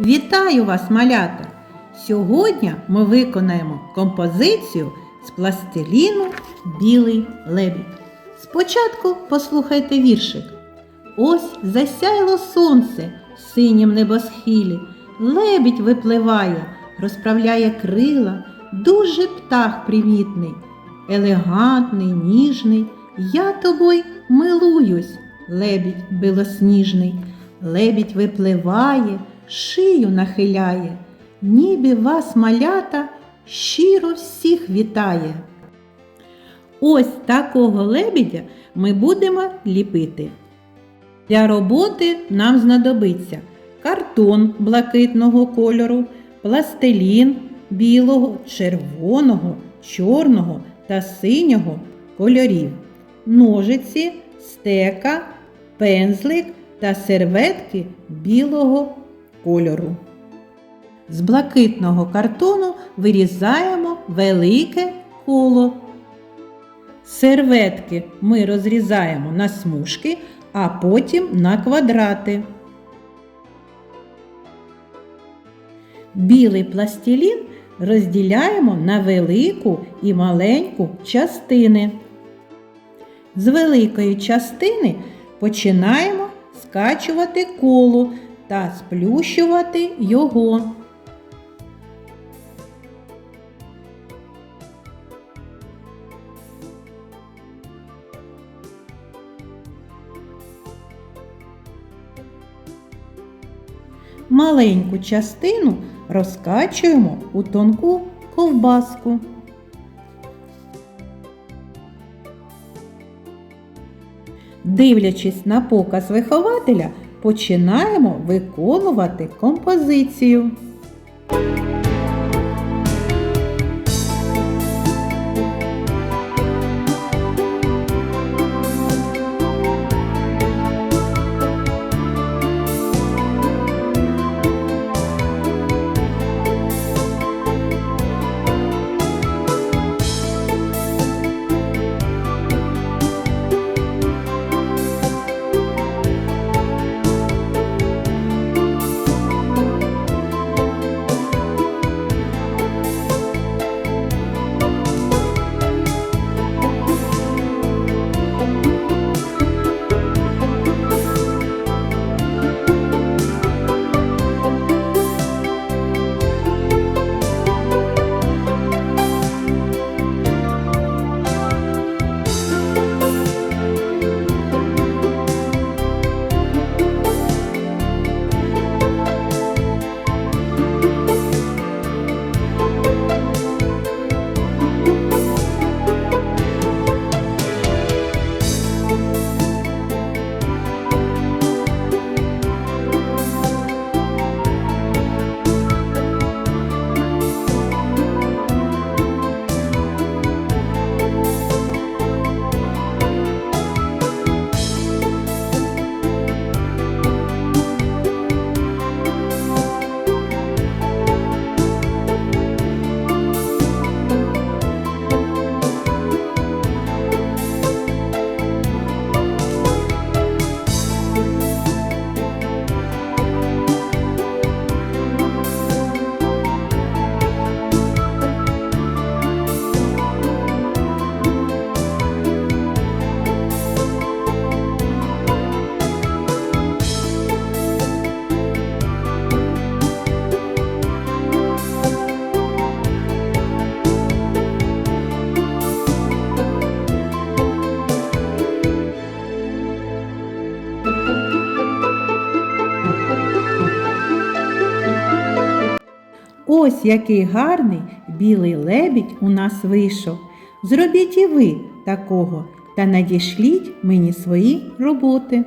Вітаю вас, малята! Сьогодні ми виконаємо композицію з пластиліну Білий лебідь. Спочатку послухайте віршик. Ось засяяло сонце в синім небосхилі. Лебідь випливає, розправляє крила, дуже птах примітний, елегантний, ніжний. Я тобою милуюсь, лебідь білосніжний. Лебідь випливає, шию нахиляє, ніби вас малята щиро всіх вітає. Ось такого лебідя ми будемо ліпити. Для роботи нам знадобиться картон блакитного кольору, пластилін білого, червоного, чорного та синього кольорів, ножиці, стека, пензлик та серветки білого кольору. З блакитного картону вирізаємо велике коло. Серветки ми розрізаємо на смужки, а потім на квадрати. Білий пластилін розділяємо на велику і маленьку частини. З великої частини починаємо скачувати коло та сплющувати його. Маленьку частину розкачуємо у тонку ковбаску. Дивлячись на показ вихователя, починаємо виконувати композицію. Ось який гарний білий лебідь у нас вийшов. Зробіть і ви такого та надішліть мені свої роботи.